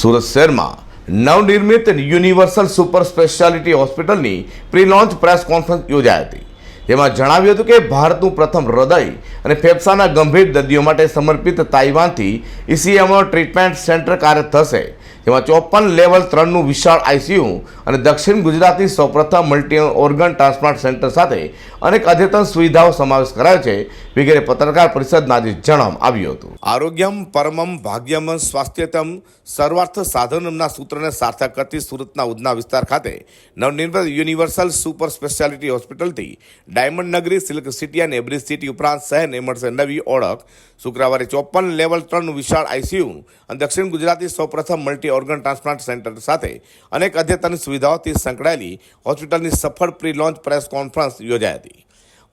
સુરત શહેરમાં નવનિર્મિત universal super speciality હોસ્પિટલની પ્રી લોન્ચ પ્રેસ કોન્ફરન્સ યોજાઈ હતી. તેમાં જણાવ્યું હતું કે ભારતનું પ્રથમ હૃદય અને ફેફસાના ગંભીર દર્દીઓ માટે સમર્પિત તાઇવાનથી ઇસીએમઓ ટ્રીટમેન્ટ સેન્ટર કાર્ય થશે. જેમાં ચોપન લેવલ ત્રણનું વિશાળ આઈસીયુ અને દક્ષિણ ગુજરાતની સૌપ્રથમ મલ્ટી ઓર્ગન ટ્રાન્સપ્લાન્ટ સેન્ટર સાથે અનેક અદ્યતન સુવિધાઓ સમાવેશ કરાયો છે, વગેરે પત્રકાર પરિષદમાં આજે જણાવવામાં આવ્યું હતું. આરોગ્યમ, પરમમ, ભાગ્યમ, સ્વાસ્થ્યતમ, સર્વાર્થ સાધનમના સૂત્રને સાર્થક કરતી સુરતના ઉધના વિસ્તાર ખાતે નવનિર્મિત યુનિવર્સલ સુપર સ્પેશિયાલિટી હોસ્પિટલથી ડાયમંડ નગરી, સિલ્ક સિટી અને એબ્રિજ સિટી ઉપરાંત શહેરને મળશે નવી ઓળખ. શુક્રવારે ચોપન લેવલ ત્રણનું વિશાળ આઈસીયુ અને દક્ષિણ ગુજરાતની સૌપ્રથમ મલ્ટી ઓર્ગન ટ્રાન્સપ્લાન્ટ સેન્ટર સાથે અનેક અદ્યતન સુવિધાઓથી સંકળાયેલી હોસ્પિટલની સફળ પ્રી લોન્ચ પ્રેસ કોન્ફરન્સ યોજાઈ હતી.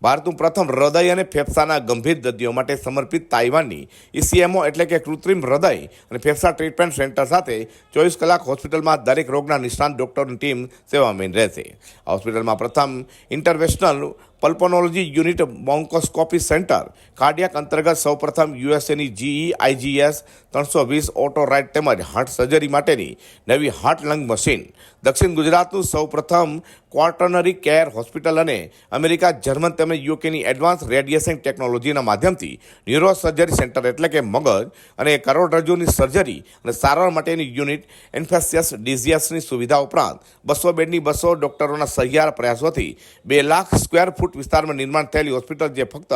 ભારતનું પ્રથમ હૃદય અને ફેફસાના ગંભીર દર્દીઓ માટે સમર્પિત તાઇવાનની ઈસીએમઓ એટલે કે કૃત્રિમ હૃદય અને ફેફસા ટ્રીટમેન્ટ સેન્ટર સાથે ચોવીસ કલાક હોસ્પિટલમાં દરેક રોગના નિષ્ણાંત ડોક્ટરની ટીમ સેવામેન રહેશે હોસ્પિટલમાં પ્રથમ interventional pulmonology unit bronchoscopy centre cardiac અંતર્ગત સૌપ્રથમ યુએસએની જીઈ, આઈજીએસ ત્રણસો વીસ ઓટો રાઇટ તેમજ હાર્ટ સર્જરી માટેની નવી હાર્ટ લંગ મશીન. દક્ષિણ ગુજરાતનું સૌપ્રથમ ક્વાર્ટનરી કેર હોસ્પિટલ અને અમેરિકા, જર્મન તેમજ યુકેની એડવાન્સ રેડિયેશન ટેકનોલોજીના માધ્યમથી ન્યુરો સર્જરી સેન્ટર એટલે કે મગજ અને કરોડરજ્જુની સર્જરી અને સારવાર માટેની યુનિટ ઇન્ફેસિયસ ડિઝિયસની સુવિધા ઉપરાંત બસો બેડની બસો ડોક્ટરોના સહિયાર પ્રયાસોથી બે લાખ સ્ક્વેર ફૂટ વિસ્તારમાં નિર્માણ થયેલી હોસ્પિટલ જે ફક્ત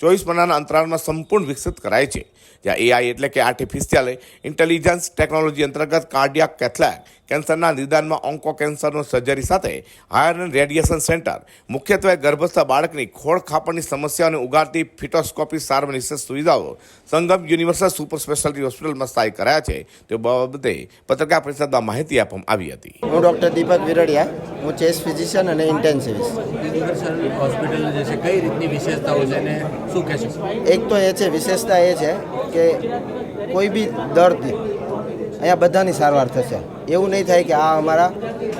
ચોવીસ મહિનાના અંતરાળમાં સંપૂર્ણ વિકસિત કરાય છે. જ્યાં એઆઈ એટલે કે આર્ટિફિશિયલ ઇન્ટેલિજન્સ ટેકનોલોજી અંતર્ગત કાર્ડિયાક કેથલેક કેન્સરના નિદાનમાં ઓન્કો કેન્સરનો સર્જરી સાથે હાયર રેડિયેશન સેન્ટર મુખ્યત્વે ગર્ભસ્થ બાળકની ખોળ ખાપણની સમસ્યાઓને ઉગાડતી ફિટોસ્કોપી સારવાર સુવિધાઓ સંગમ યુનિવર્સલ સુપર સ્પેશિયાલિટી હોસ્પિટલમાં સ્થાયી કરાયા છે. તે બાબતે પત્રકાર પરિષદમાં માહિતી આપવામાં આવી હતી. હું ડૉક્ટર દીપક વિરડિયા. હું ચેસ્ટ ફિઝિશિયન અને ઇન્ટેન્સિવિસ્ટ. હોસ્પિટલ જે છે, કઈ રીતની વિશેષતાઓ છે અને શું કહેશો એક તો એ છે, વિશેષતા એ છે કે કોઈ બી દર્દી અહીંયા બધાની સારવાર થશે. એવું નહીં થાય કે આ અમારા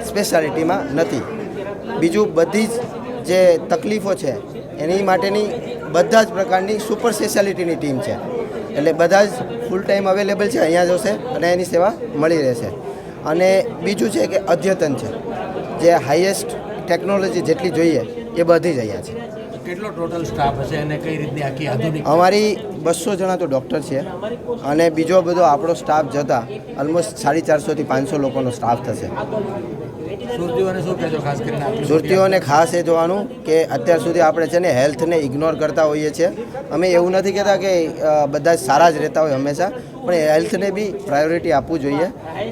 સ્પેશિયાલિટીમાં નથી. બીજું બધી જ જે તકલીફો છે, એની માટેની બધા જ પ્રકારની સુપર સ્પેશિયાલિટીની ટીમ છે. એટલે બધા જ ફૂલ ટાઈમ અવેલેબલ છે, અહીંયા જશે અને એની સેવા મળી રહેશે. અને બીજું છે કે અદ્યતન છે. જે હાઈએસ્ટ ટેકનોલોજી જેટલી જોઈએ એ બધી જ અહીંયા છે. કેટલો ટોટલ સ્ટાફ હશે અને કઈ રીતની આખી આધુનિક અમારી બસો જણા તો ડૉક્ટર છે અને બીજો બધો આપણો સ્ટાફ જતા ઓલમોસ્ટ સાડી ચારસોથી પાંચસો લોકોનો સ્ટાફ થશે. સુરતીઓને ખાસ એ જોવાનું કે અત્યાર સુધી આપણે છે ને હેલ્થને ઇગ્નોર કરતા હોઈએ છીએ. અમે એવું નથી કહેતા કે બધા સારા જ રહેતા હોય હંમેશા પણ હેલ્થને બી પ્રાયોરિટી આપવું જોઈએ.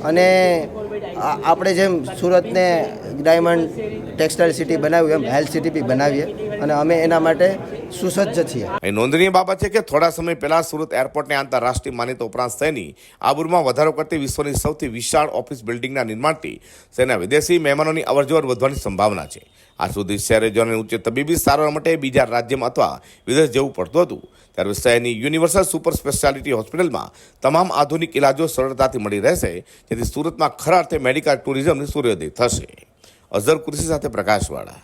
અને આપણે જેમ સુરતને ડાયમંડ ટેક્સટાઇલ સિટી બનાવ્યું એમ હેલ્થ સિટી બી બનાવીએ. અને અમે એના માટે સુસજ્જ છીએ. નોંધનીય બાબત છે કે થોડા સમય પહેલા સુરત એરપોર્ટને આંતરરાષ્ટ્રીય માન્યતા ઉપરાંત શહેરની આબુરમાં વધારો કરતી વિશ્વની સૌથી વિશાળ ઓફિસ બિલ્ડિંગના નિર્માણથી શહેરના વિદેશી મહેમાનોની અવરજવર વધવાની સંભાવના છે. આ સુધી શહેરીજનોને ઉચ્ચ તબીબી સારવાર માટે બીજા રાજ્યમાં અથવા વિદેશ જવું પડતું હતું. ત્યારે શહેરની યુનિવર્સલ સુપર સ્પેશિયાલિટી હોસ્પિટલમાં તમામ આધુનિક ઇલાજો સરળતાથી મળી રહેશે, જેથી સુરતમાં ખરા અર્થે મેડિકલ ટુરિઝમની સૂર્યોદય થશે. અઝર કૃષિ સાથે પ્રકાશવાળા.